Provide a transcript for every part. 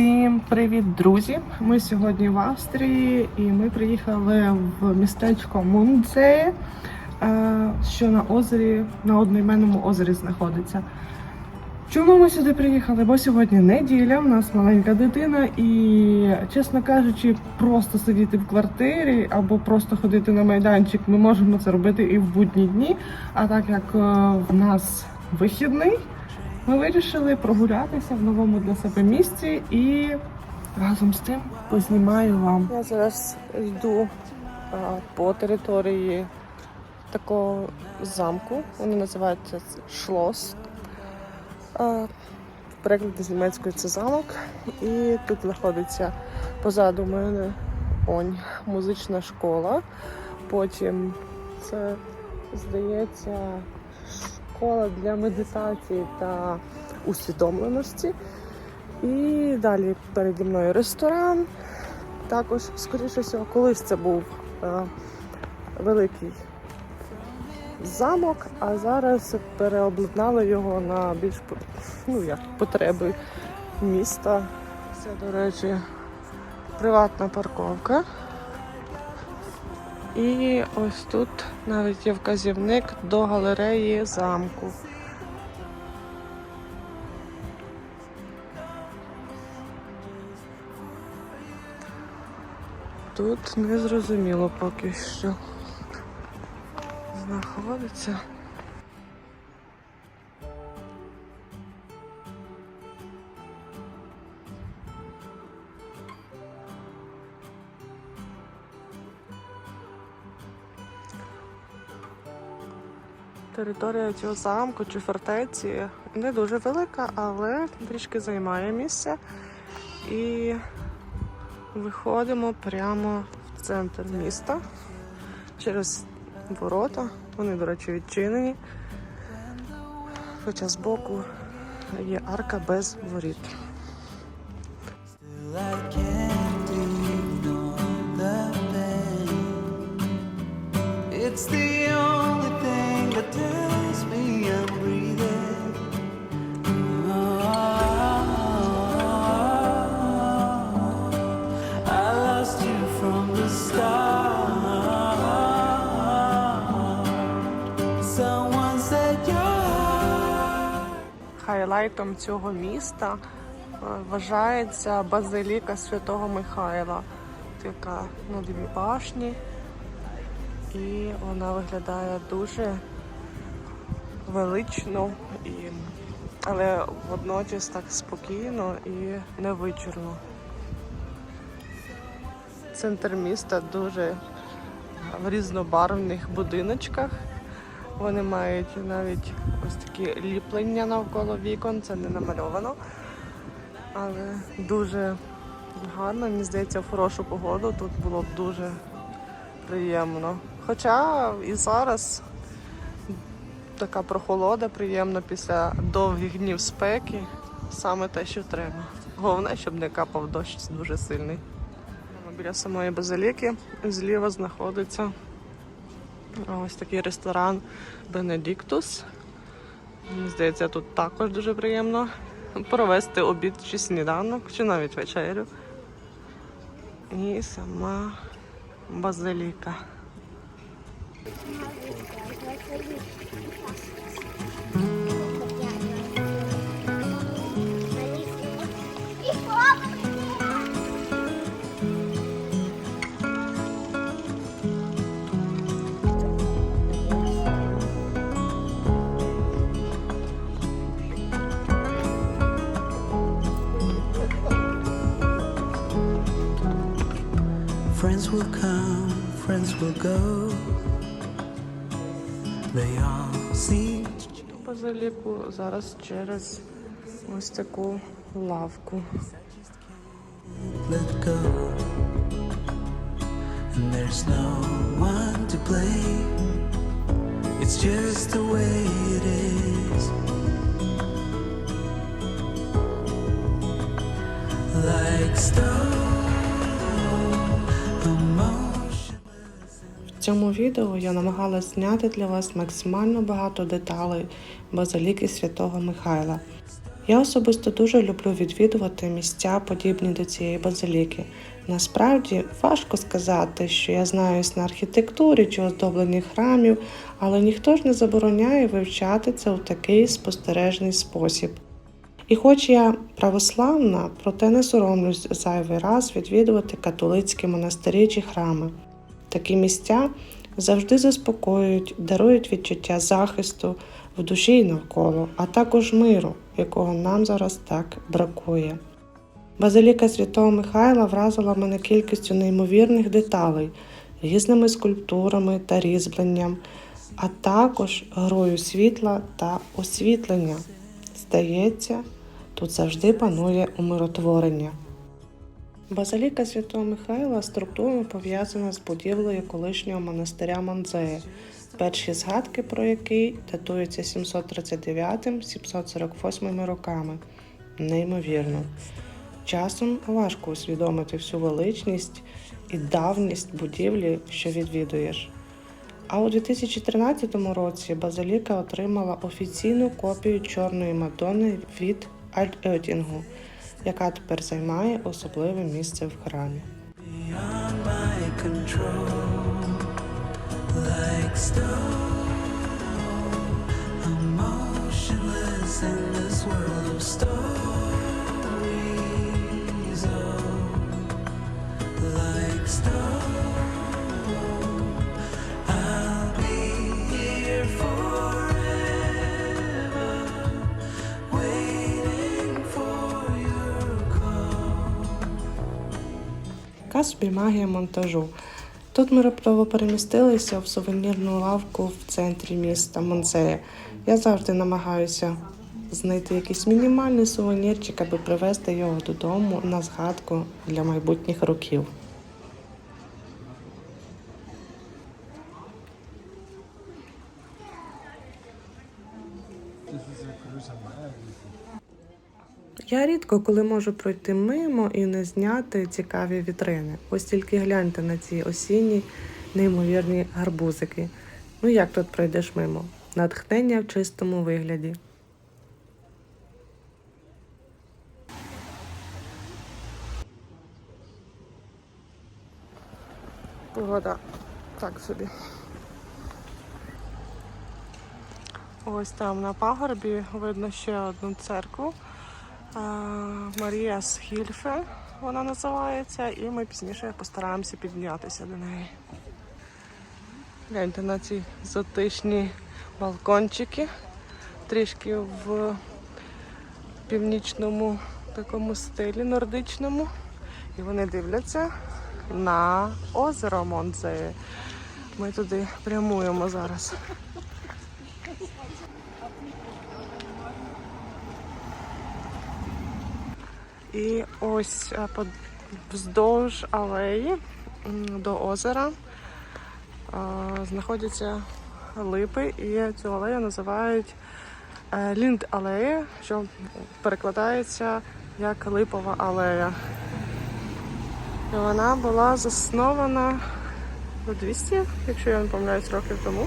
Всім привіт, друзі! Ми сьогодні в Австрії і ми приїхали в містечко Мунце, е, що на озері, на одноіменному озері знаходиться. Чому ми сюди приїхали? Бо сьогодні неділя, в нас маленька дитина, і, чесно кажучи, просто сидіти в квартирі або просто ходити на майданчик, ми можемо це робити і в будні дні. А так як е, в нас вихідний, ми вирішили прогулятися в новому для себе місці і разом з тим познімаю вам. Я зараз йду а, по території такого замку. Вони називаються шлос. А, в перекладі з німецької це замок. І тут знаходиться позаду мене онь, музична школа. Потім це здається школа для медитації та усвідомленості. І далі переді мною ресторан. Також, скоріше всього, колись це був е, великий замок, а зараз переобладнали його на більш ну, як, потреби міста. Це, до речі, приватна парковка. І ось тут навіть є вказівник до галереї замку. Тут не зрозуміло поки що знаходиться. Територія цього замку чи фортеці не дуже велика, але трішки займає місце. І виходимо прямо в центр міста через ворота. Вони, до речі, відчинені. Хоча збоку є арка без воріт. Хайлайтом цього міста е, вважається базиліка Святого Михайла, яка на дві башні, і вона виглядає дуже велично, і... але водночас так спокійно і невичурно. Центр міста дуже в різнобарвних будиночках. Вони мають навіть ось такі ліплення навколо вікон, це не намальовано. Але дуже гарно, мені здається, в хорошу погоду тут було б дуже приємно. Хоча і зараз така прохолода приємна після довгих днів спеки. Саме те, що треба. Головне, щоб не капав дощ дуже сильний. Біля самої базиліки зліва знаходиться Ось такий ресторан Бенедіктус. Здається, тут також дуже приємно провести обід чи сніданок, чи навіть вечерю. І сама базиліка. will come, friends will go. They all seem to Базиліку зараз через ось таку лавку. let go. And there's no one to blame. It's just the way it is. Like stone, В цьому відео я намагалась зняти для вас максимально багато деталей базиліки Святого Михайла. Я особисто дуже люблю відвідувати місця, подібні до цієї базиліки. Насправді важко сказати, що я знаюсь на архітектурі чи оздобленні храмів, але ніхто ж не забороняє вивчати це у такий спостережний спосіб. І хоч я православна, проте не соромлюсь зайвий раз відвідувати католицькі монастирі чи храми. Такі місця завжди заспокоюють, дарують відчуття захисту в душі і навколо, а також миру, якого нам зараз так бракує. Базиліка Святого Михайла вразила мене кількістю неймовірних деталей, різними скульптурами та різьбленням, а також грою світла та освітлення. Здається, тут завжди панує умиротворення. Базиліка Святого Михайла структурно пов'язана з будівлею колишнього монастиря Манзея, перші згадки про який датуються 739-748 роками. Неймовірно. Часом важко усвідомити всю величність і давність будівлі, що відвідуєш. А у 2013 році Базиліка отримала офіційну копію Чорної Мадонни від Альтетінгу, яка тепер займає особливе місце в храмі. Stories, oh, like Like Яка собі магія монтажу. Тут ми раптово перемістилися в сувенірну лавку в центрі міста Монзея. Я завжди намагаюся знайти якийсь мінімальний сувенірчик, аби привезти його додому на згадку для майбутніх років. Я рідко коли можу пройти мимо і не зняти цікаві вітрини. Ось тільки гляньте на ці осінні неймовірні гарбузики. Ну як тут пройдеш мимо? Натхнення в чистому вигляді. Погода так собі. Ось там на пагорбі видно ще одну церкву. Марія Схільфе вона називається, і ми пізніше постараємося піднятися до неї. Гляньте на ці затишні балкончики, трішки в північному такому стилі нордичному. І вони дивляться на озеро Монзеє. Ми туди прямуємо зараз. І ось е, вздовж алеї до озера е, знаходяться липи, і цю алею називають е, лінд-алея, що перекладається як липова алея. І вона була заснована ну, 200, якщо я не помиляюсь, років тому.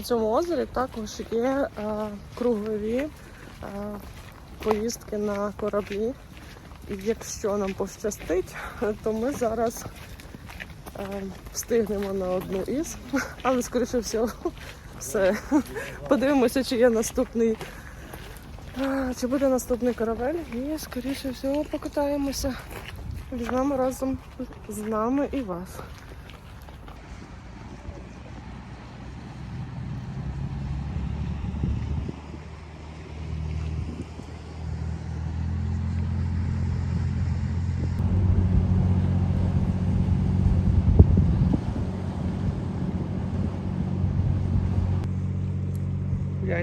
У цьому озері також є е, кругові е, поїздки на кораблі. І якщо нам пощастить, то ми зараз е, встигнемо на одну із, але скоріше всього все. Подивимося, чи є наступний, е, чи буде наступний корабель, і скоріше всього покатаємося. Візьмемо разом з нами і вас.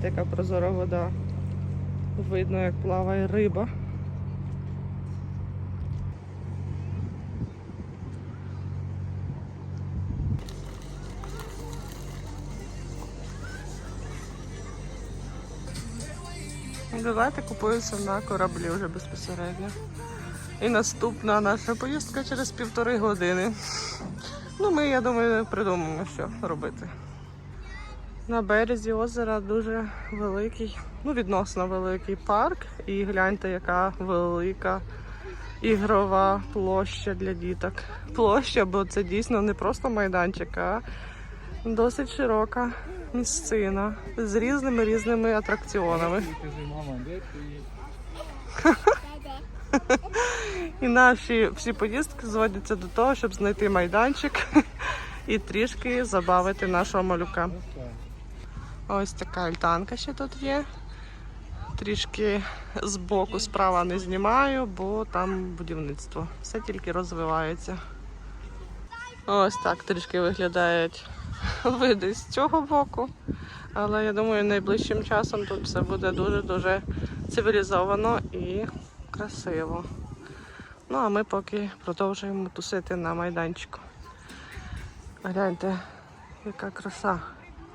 Бачите, яка прозора вода. Видно, як плаває риба. Давайте купуємося на кораблі вже безпосередньо. І наступна наша поїздка через півтори години. Ну, ми, я думаю, придумаємо, що робити. На березі озера дуже великий, ну відносно великий парк. І гляньте, яка велика ігрова площа для діток. Площа, бо це дійсно не просто майданчик, а досить широка місцина з різними різними атракціонами. І наші всі поїздки зводяться до того, щоб знайти майданчик і трішки забавити нашого малюка. Ось така альтанка ще тут є. Трішки збоку справа не знімаю, бо там будівництво. Все тільки розвивається. Ось так трішки виглядають види з цього боку. Але я думаю, найближчим часом тут все буде дуже-дуже цивілізовано і красиво. Ну а ми поки продовжуємо тусити на майданчику. Гляньте, яка краса.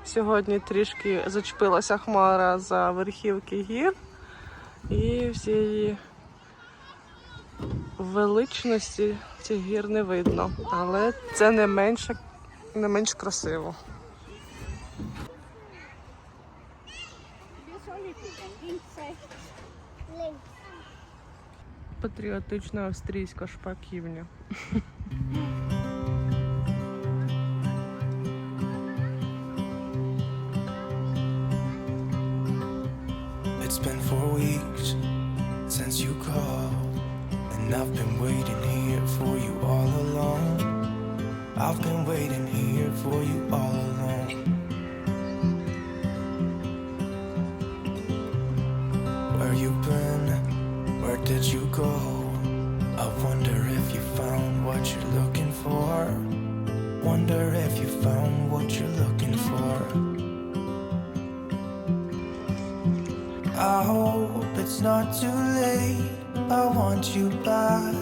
Сьогодні трішки зачепилася хмара за верхівки гір і всієї величності цих гір не видно. Але це не менше, не менш красиво. Патріотична австрійська шпаківня. Waiting here for you all along. Where you been? Where did you go? I wonder if you found what you're looking for. Wonder if you found what you're looking for. I hope it's not too late. I want you back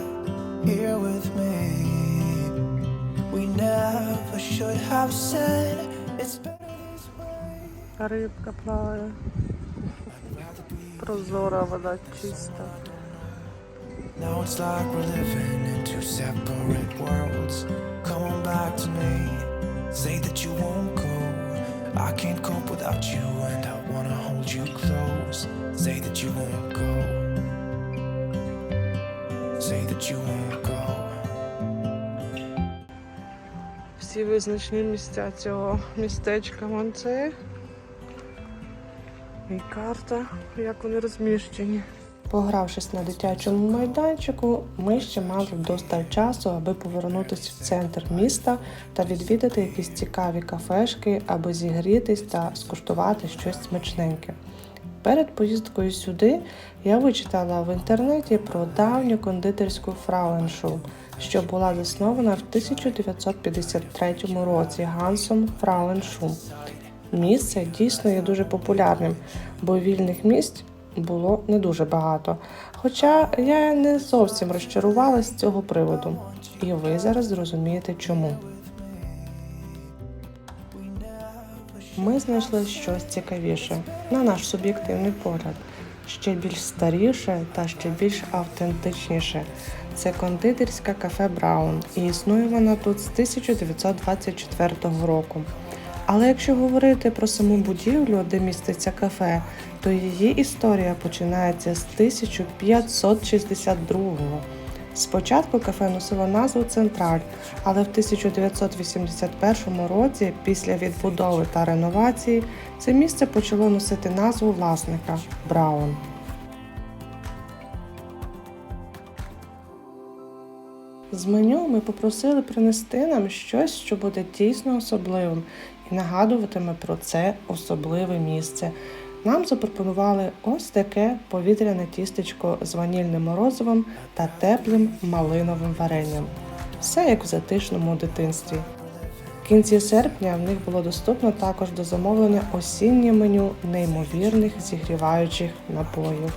here with me We never should have said it's better this way. Рибка плаває. Прозора вода чиста. Now it's like we're living in two separate worlds. Come on back to me. Say that you won't go. I can't cope without you, and I wanna hold you close. Say that you won't визначні місця цього містечка Монце. І карта, як вони розміщені. Погравшись на дитячому майданчику, ми ще мали вдосталь часу, аби повернутися в центр міста та відвідати якісь цікаві кафешки, аби зігрітись та скуштувати щось смачненьке. Перед поїздкою сюди я вичитала в інтернеті про давню кондитерську Фрауеншул, що була заснована в 1953 році Гансом Фрауеншул. Місце дійсно є дуже популярним, бо вільних місць було не дуже багато. Хоча я не зовсім розчарувалась з цього приводу, і ви зараз зрозумієте чому. Ми знайшли щось цікавіше, на наш суб'єктивний погляд, ще більш старіше та ще більш автентичніше. Це кондитерська кафе Браун, і існує вона тут з 1924 року. Але якщо говорити про саму будівлю, де міститься кафе, то її історія починається з 1562-го. Спочатку кафе носило назву Централь, але в 1981 році, після відбудови та реновації, це місце почало носити назву власника Браун. З меню ми попросили принести нам щось, що буде дійсно особливим і нагадуватиме про це особливе місце. Нам запропонували ось таке повітряне тістечко з ванільним морозивом та теплим малиновим варенням. Все як в затишному дитинстві. В кінці серпня в них було доступно також до замовлення осіннє меню неймовірних зігріваючих напоїв.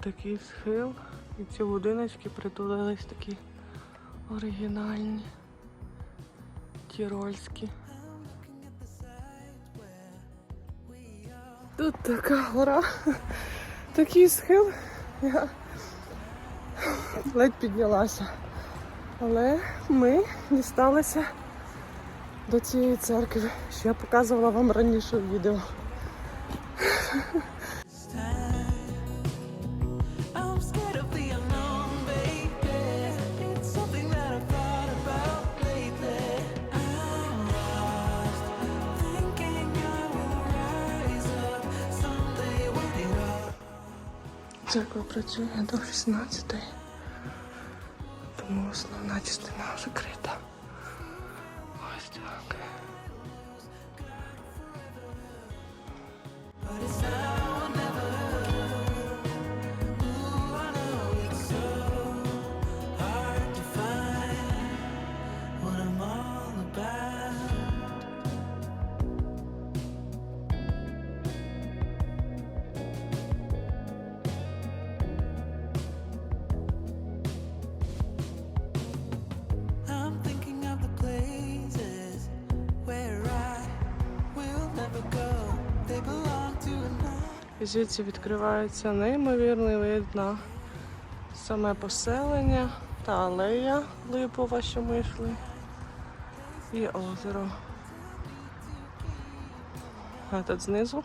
Тут такий схил, і ці будиночки притулились такі оригінальні, тірольські. Тут така гора, такий схил. Я ледь піднялася. Але ми дісталися до цієї церкви, що я показувала вам раніше в відео. Церква працює до 16 тому основна частина закрита. Ось так. І звідси відкривається неймовірний вид на саме поселення та алея липова, що ми йшли, і озеро. А тут знизу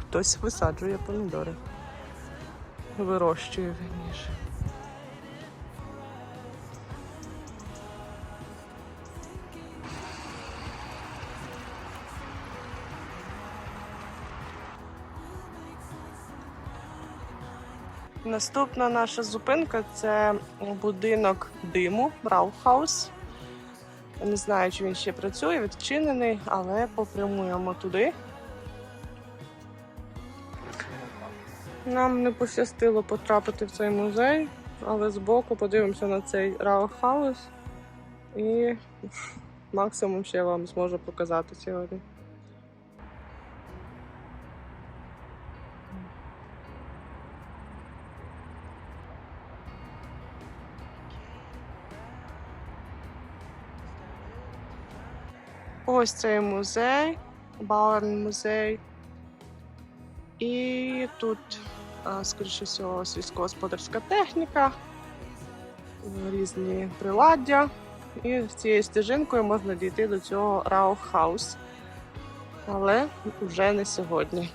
хтось висаджує помідори. Вирощує вірніше. Наступна наша зупинка це будинок диму Браухаус. Не знаю, чи він ще працює, відчинений, але попрямуємо туди. Нам не пощастило потрапити в цей музей, але збоку подивимося на цей Раухаус і максимум ще вам зможу показати сьогодні. Ось цей музей, Бауерн музей. І тут, скоріше всього, сільськогосподарська техніка, різні приладдя. І цією стежинкою можна дійти до цього Раухаус. Але вже не сьогодні.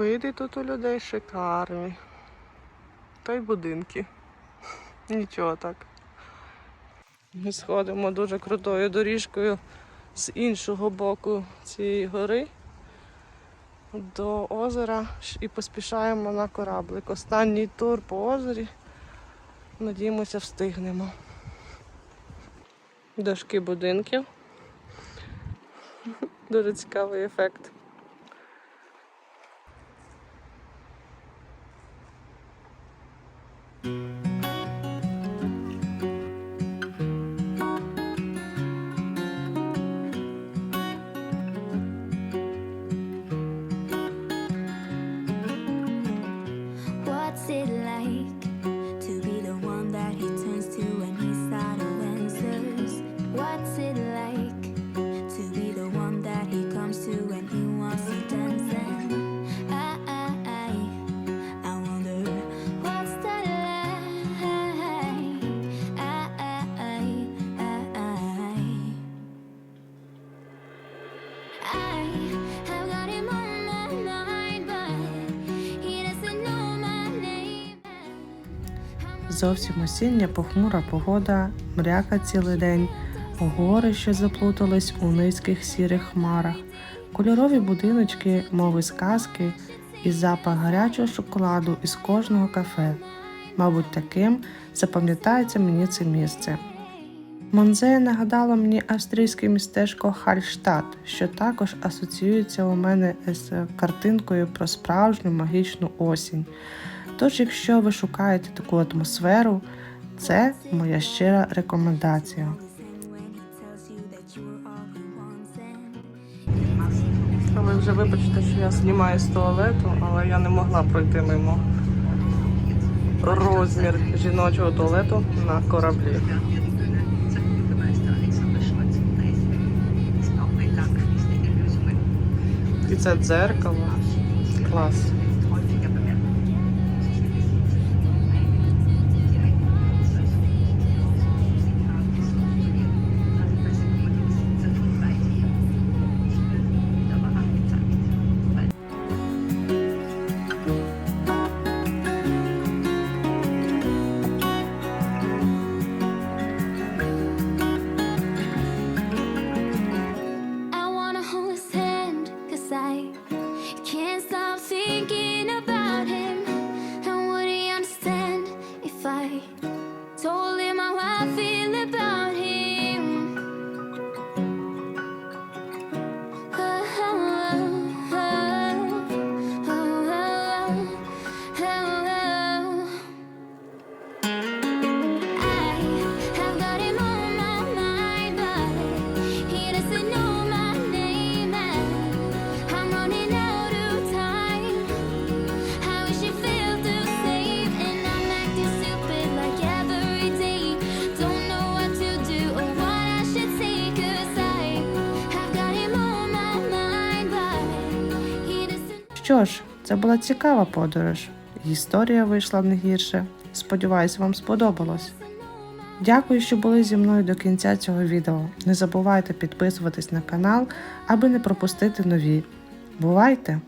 Види тут у людей шикарні. Та й будинки. Нічого так. Ми сходимо дуже крутою доріжкою з іншого боку цієї гори до озера і поспішаємо на кораблик. Останній тур по озері. Надіємося, встигнемо. Дошки будинків. Дуже цікавий ефект. зовсім осіння похмура погода, мряка цілий день, гори, що заплутались у низьких сірих хмарах, кольорові будиночки, мови сказки і запах гарячого шоколаду із кожного кафе. Мабуть, таким запам'ятається мені це місце. Монзея нагадала мені австрійське містечко Хальштадт, що також асоціюється у мене з картинкою про справжню магічну осінь. Тож, якщо ви шукаєте таку атмосферу, це моя щира рекомендація. Ви вже вибачте, що я знімаю з туалету, але я не могла пройти мимо розмір жіночого туалету на кораблі. І це дзеркало. Клас. Що ж, це була цікава подорож. Історія вийшла не гірше. Сподіваюсь, вам сподобалось. Дякую, що були зі мною до кінця цього відео. Не забувайте підписуватись на канал, аби не пропустити нові. Бувайте!